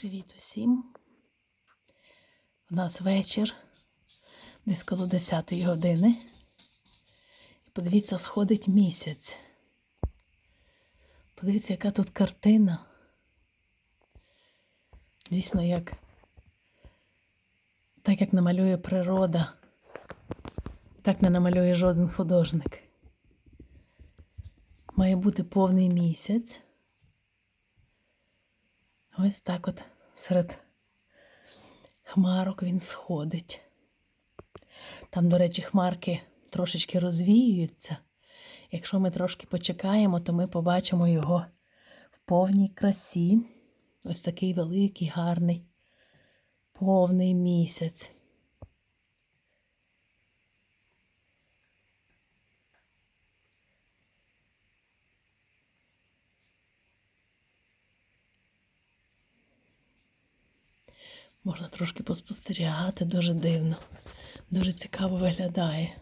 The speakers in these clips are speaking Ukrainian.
Привіт усім. У нас вечір, десь коло 10 години. І подивіться, сходить місяць. Подивіться, яка тут картина. Дійсно, як так як намалює природа, так не намалює жоден художник. Має бути повний місяць. Ось так от серед хмарок він сходить. Там, до речі, хмарки трошечки розвіюються. Якщо ми трошки почекаємо, то ми побачимо його в повній красі. Ось такий великий, гарний, повний місяць. Можна трошки поспостерігати, дуже дивно, дуже цікаво виглядає.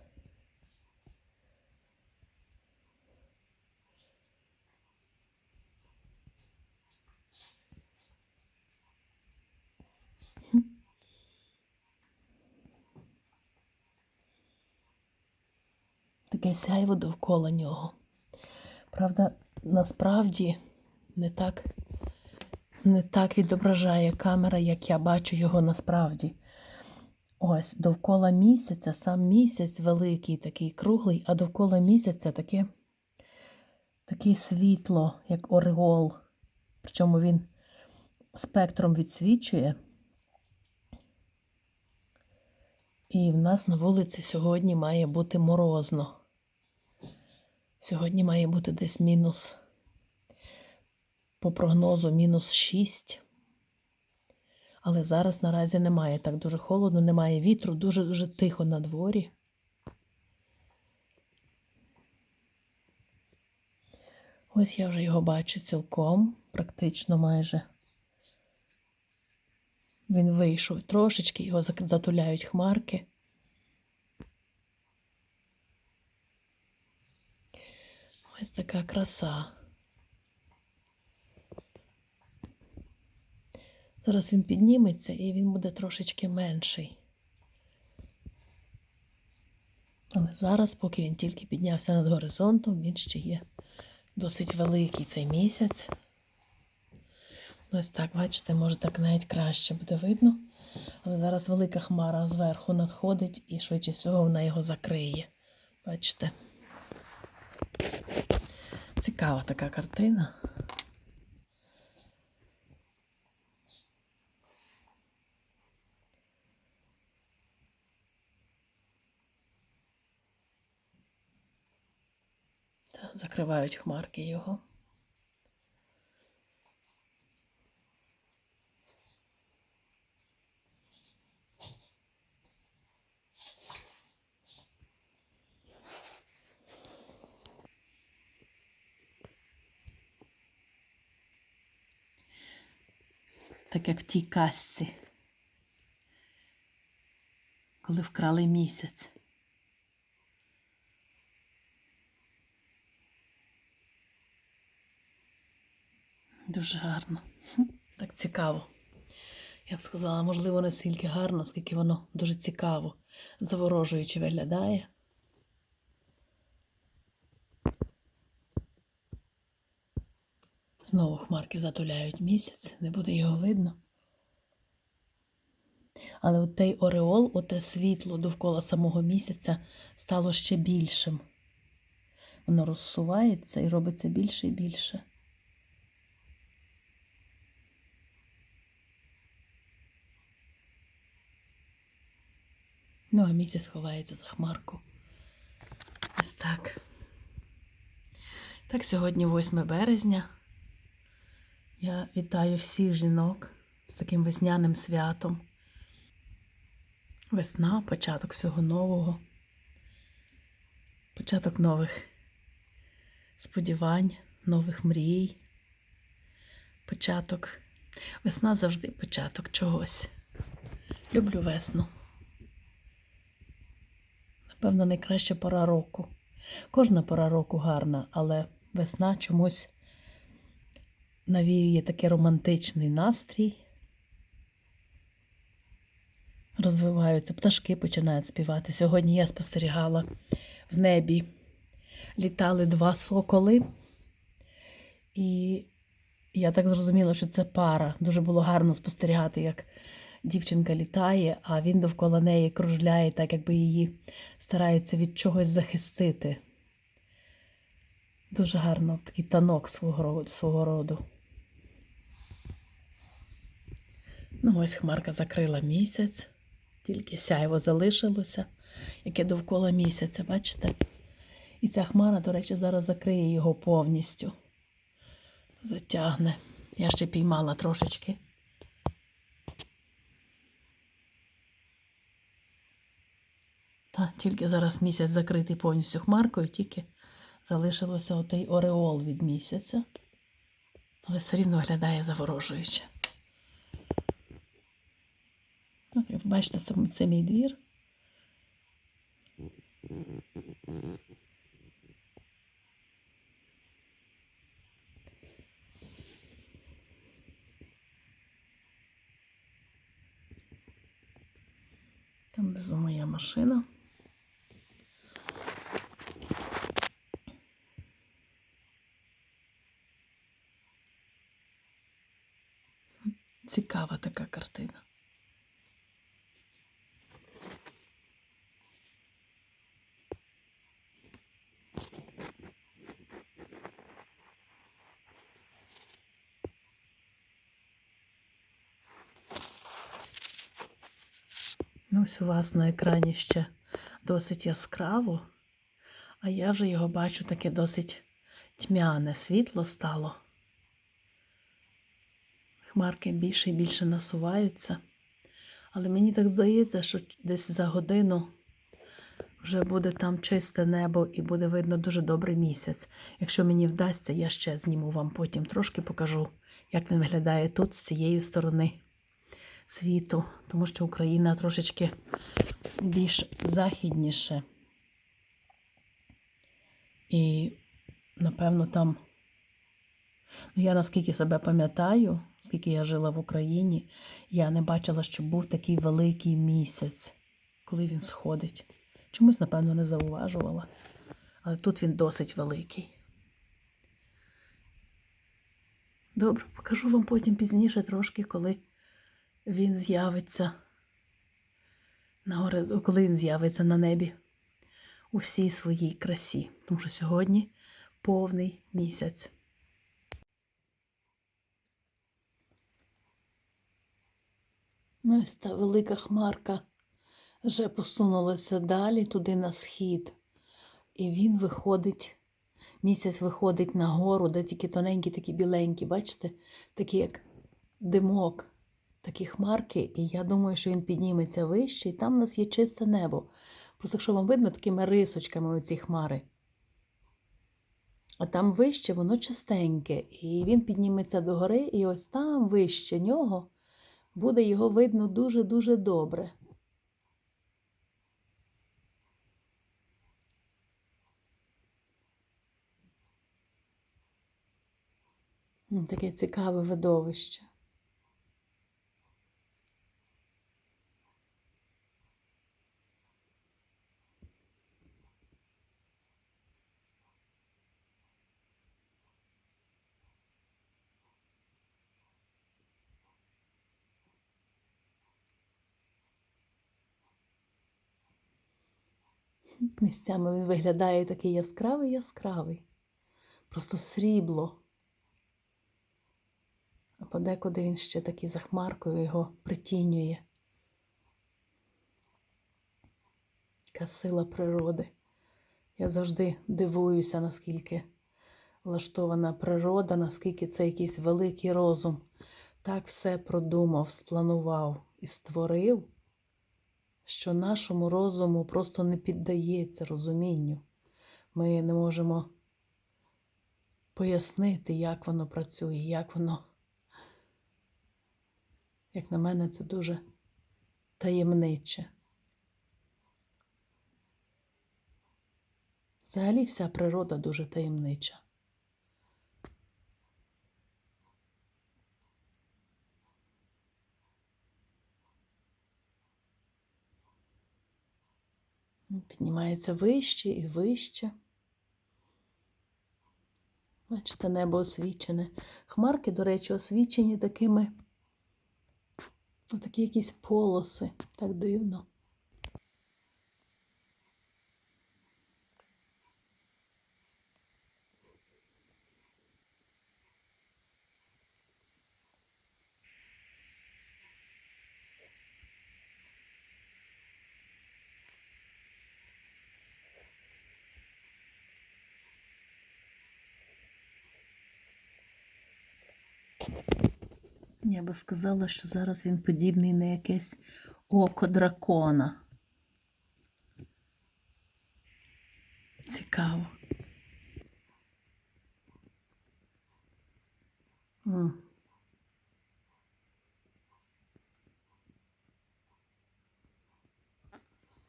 Таке сяйво довкола нього. Правда, насправді не так не так відображає камера, як я бачу його насправді. Ось довкола місяця, сам місяць великий, такий круглий, а довкола місяця таке, таке світло, як ореол. Причому він спектром відсвічує. І в нас на вулиці сьогодні має бути морозно. Сьогодні має бути десь мінус по прогнозу мінус 6. Але зараз наразі немає так дуже холодно, немає вітру, дуже-дуже тихо на дворі. Ось я вже його бачу цілком, практично майже. Він вийшов трошечки, його затуляють хмарки. Ось така краса. Зараз він підніметься і він буде трошечки менший. Але зараз, поки він тільки піднявся над горизонтом, він ще є досить великий цей місяць. Ось так, бачите, може так навіть краще буде видно. Але зараз велика хмара зверху надходить і швидше всього вона його закриє. Бачите? Цікава така картина. Та, закривають хмарки його. Так як в тій казці, коли вкрали місяць. Дуже гарно. Так цікаво. Я б сказала, можливо, не стільки гарно, скільки воно дуже цікаво, заворожуюче виглядає. Знову хмарки затуляють місяць, не буде його видно. Але от той ореол, оте світло довкола самого місяця стало ще більшим. Воно розсувається і робиться більше і більше. Ну, а місяць ховається за хмарку. Ось так. Так, сьогодні 8 березня. Я вітаю всіх жінок з таким весняним святом. Весна, початок всього нового, початок нових сподівань, нових мрій. Початок. Весна завжди початок чогось. Люблю весну певно, найкраща пора року. Кожна пора року гарна, але весна чомусь навіює такий романтичний настрій. Розвиваються, пташки починають співати. Сьогодні я спостерігала в небі. Літали два соколи, і я так зрозуміла, що це пара. Дуже було гарно спостерігати, як дівчинка літає, а він довкола неї кружляє, так якби її старається від чогось захистити. Дуже гарно такий танок свого. Свого роду. Ну, ось хмарка закрила місяць, тільки сяйво залишилося, яке довкола місяця, бачите? І ця хмара, до речі, зараз закриє його повністю. Затягне. Я ще піймала трошечки. Тільки зараз місяць закритий повністю хмаркою, тільки залишилося отей ореол від місяця. Але все рівно виглядає заворожуюче. Так, як бачите, це, це мій двір. Там внизу моя машина. Цікава така картина. Ну, ось у вас на екрані ще досить яскраво, а я вже його бачу таке досить тьмяне світло стало. Хмарки більше і більше насуваються. Але мені так здається, що десь за годину вже буде там чисте небо і буде видно дуже добрий місяць. Якщо мені вдасться, я ще зніму вам потім трошки покажу, як він виглядає тут з цієї сторони світу, тому що Україна трошечки більш західніше. І, напевно, там, я наскільки себе пам'ятаю, скільки я жила в Україні, я не бачила, щоб був такий великий місяць, коли він сходить. Чомусь, напевно, не зауважувала. Але тут він досить великий. Добре, покажу вам потім пізніше трошки, коли він з'явиться на горизонті, коли він з'явиться на небі у всій своїй красі. Тому що сьогодні повний місяць. Ось та велика хмарка вже посунулася далі, туди на схід. І він виходить, місяць виходить на гору, де тільки тоненькі, такі біленькі, бачите, такі як димок, такі хмарки. І я думаю, що він підніметься вище, і там у нас є чисте небо. Просто якщо вам видно такими рисочками оці хмари. А там вище воно чистеньке, і він підніметься догори, і ось там вище нього буде його видно дуже-дуже добре. Таке цікаве видовище. Місцями він виглядає такий яскравий яскравий. Просто срібло. А подекуди він ще такий за хмаркою його притінює. Яка сила природи. Я завжди дивуюся, наскільки влаштована природа, наскільки це якийсь великий розум. Так все продумав, спланував і створив, що нашому розуму просто не піддається розумінню. Ми не можемо пояснити, як воно працює, як воно. Як на мене, це дуже таємниче. Взагалі вся природа дуже таємнича. Піднімається вище і вище. Бачите, небо освічене. Хмарки, до речі, освічені такими. Отакі якісь полоси. Так дивно. Я би сказала, що зараз він подібний на якесь око дракона. Цікаво. М.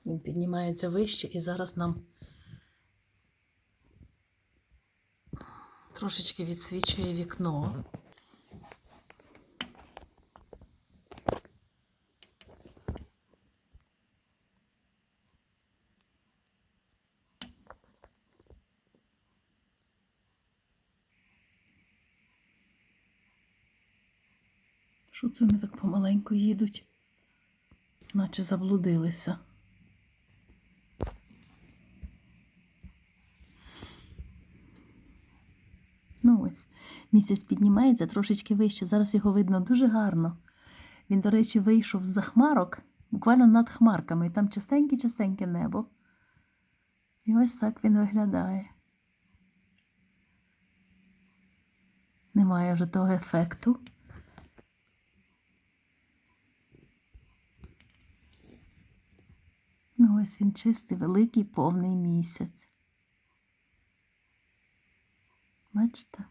Він піднімається вище і зараз нам трошечки відсвічує вікно. Що це вони так помаленьку їдуть? Наче заблудилися. Ну ось, місяць піднімається трошечки вище. Зараз його видно дуже гарно. Він, до речі, вийшов з-за хмарок, буквально над хмарками, і там частеньке-частеньке небо. І ось так він виглядає. Немає вже того ефекту. Ну, ось він чистий, великий повний місяць. Бачите?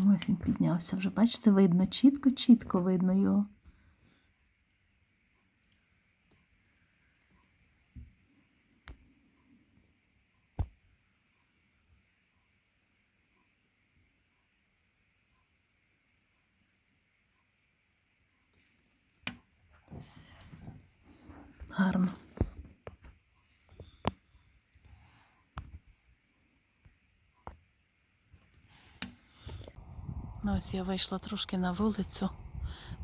Ось він піднявся вже. Бачите, видно, чітко-чітко видно його. Гарно. Ось я вийшла трошки на вулицю,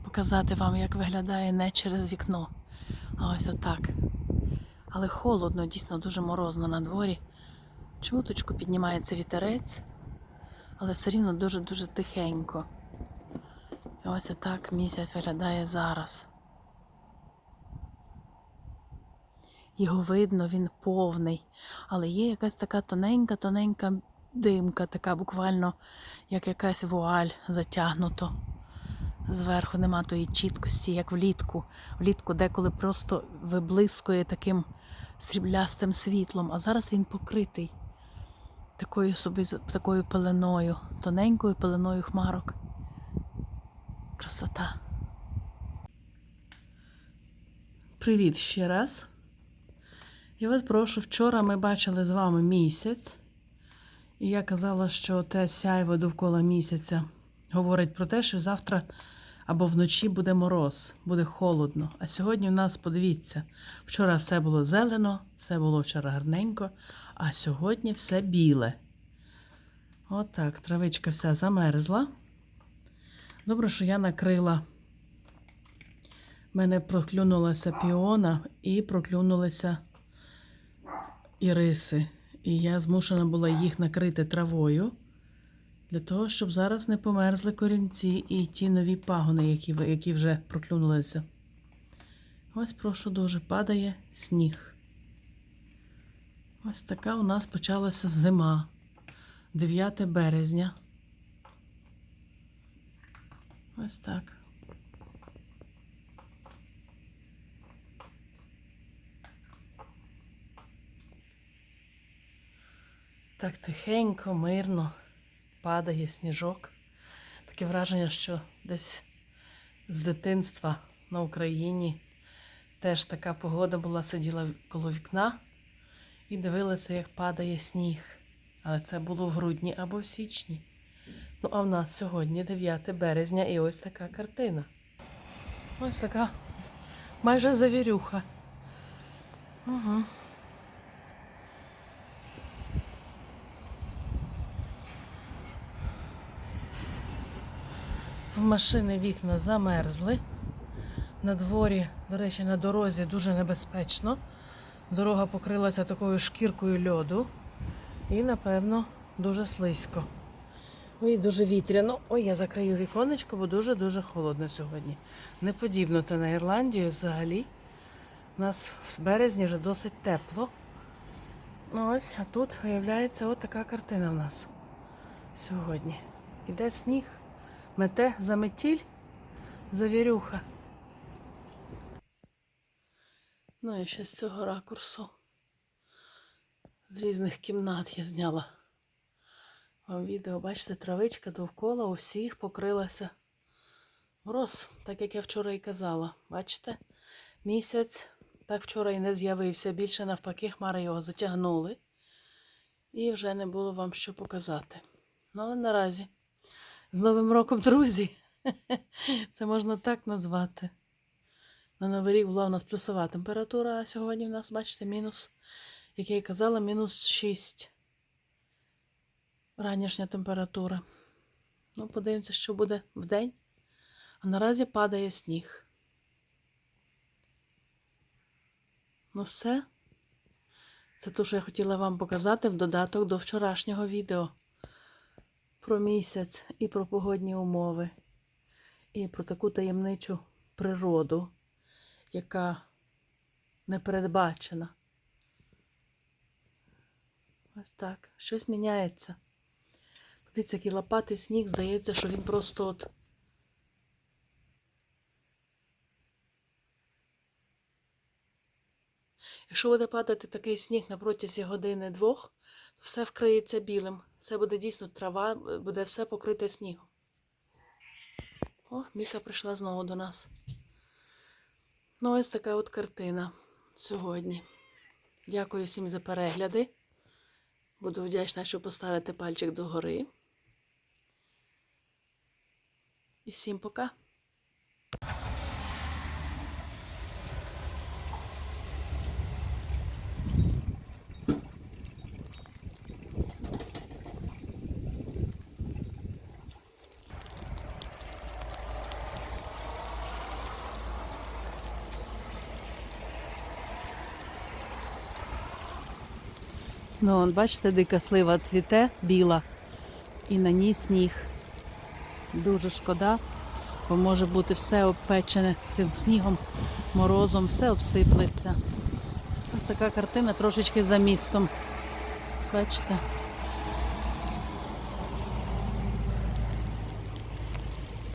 показати вам, як виглядає не через вікно. А ось отак. Але холодно, дійсно дуже морозно на дворі. Чуточку піднімається вітерець, але все рівно дуже-дуже тихенько. І ось отак місяць виглядає зараз. Його видно, він повний, але є якась така тоненька-тоненька димка, така буквально як якась вуаль затягнуто. Зверху нема тої чіткості, як влітку. Влітку деколи просто виблискує таким сріблястим світлом, а зараз він покритий такою собі такою пеленою, тоненькою пеленою хмарок. Красота. Привіт ще раз. І от прошу, вчора ми бачили з вами місяць, і я казала, що те сяйво довкола місяця говорить про те, що завтра або вночі буде мороз, буде холодно. А сьогодні в нас, подивіться, вчора все було зелено, все було вчора гарненько, а сьогодні все біле. Отак, травичка вся замерзла. Добре, що я накрила. У мене проклюнулася піона і проклюнулися іриси. І я змушена була їх накрити травою для того, щоб зараз не померзли корінці і ті нові пагони, які, які вже проклюнулися. Ось, прошу дуже, падає сніг. Ось така у нас почалася зима. 9 березня. Ось так. Так тихенько, мирно падає сніжок. Таке враження, що десь з дитинства на Україні теж така погода була, сиділа коло вікна і дивилися, як падає сніг. Але це було в грудні або в січні. Ну, а в нас сьогодні 9 березня і ось така картина. Ось така майже завірюха. Угу. В машини вікна замерзли. На дворі, до речі, на дорозі дуже небезпечно. Дорога покрилася такою шкіркою льоду. І, напевно, дуже слизько. Ой, дуже вітряно. Ой, я закрию віконечко, бо дуже-дуже холодно сьогодні. Не подібно це на Ірландію взагалі. У нас в березні вже досить тепло. Ось, а тут виявляється от така картина в нас сьогодні. Іде сніг, мете заметіль, завірюха. Ну і ще з цього ракурсу. З різних кімнат я зняла вам відео. Бачите, травичка довкола у всіх покрилася мороз, так як я вчора і казала. Бачите, місяць так вчора і не з'явився. Більше навпаки, хмари його затягнули. І вже не було вам що показати. Ну, але наразі. З Новим роком, друзі! Це можна так назвати. На Новий рік була у нас плюсова температура, а сьогодні в нас, бачите, мінус, як я і казала, мінус 6. Ранішня температура. Ну, подивимося, що буде в день. А наразі падає сніг. Ну, все. Це те, що я хотіла вам показати в додаток до вчорашнього відео про місяць і про погодні умови, і про таку таємничу природу, яка непередбачена. Ось так. Щось міняється. Подивіться, який лопатий сніг, здається, що він просто от. Якщо буде падати такий сніг на протязі години-двох, то все вкриється білим. Все буде дійсно трава, буде все покрите снігом. О, Міка прийшла знову до нас. Ну, ось така от картина сьогодні. Дякую всім за перегляди. Буду вдячна, що поставите пальчик догори. І всім пока. Ну, он, бачите, дика слива цвіте біла, і на ній сніг. Дуже шкода, бо може бути все обпечене цим снігом, морозом, все обсиплеться. Ось така картина трошечки за містом. Бачите?